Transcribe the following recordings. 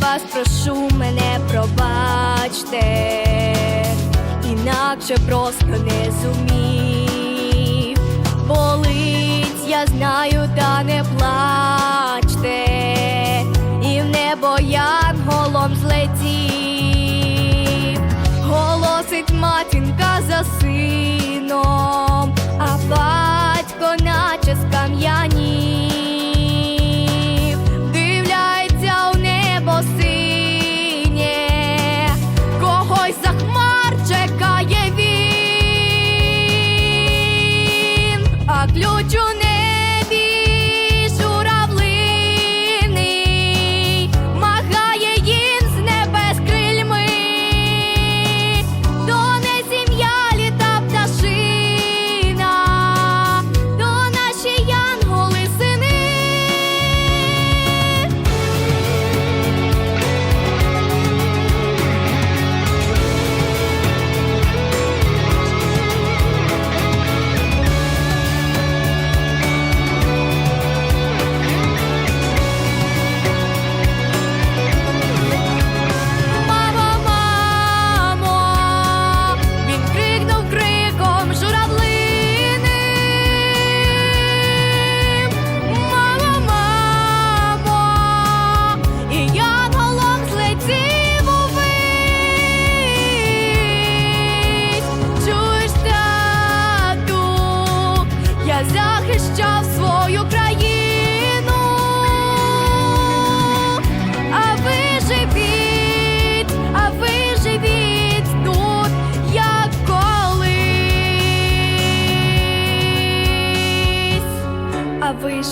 вас прошу, мене пробачте, інакше просто не зумів. Болить, я знаю.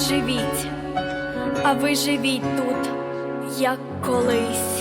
живіть, а ви живіть тут, як колись.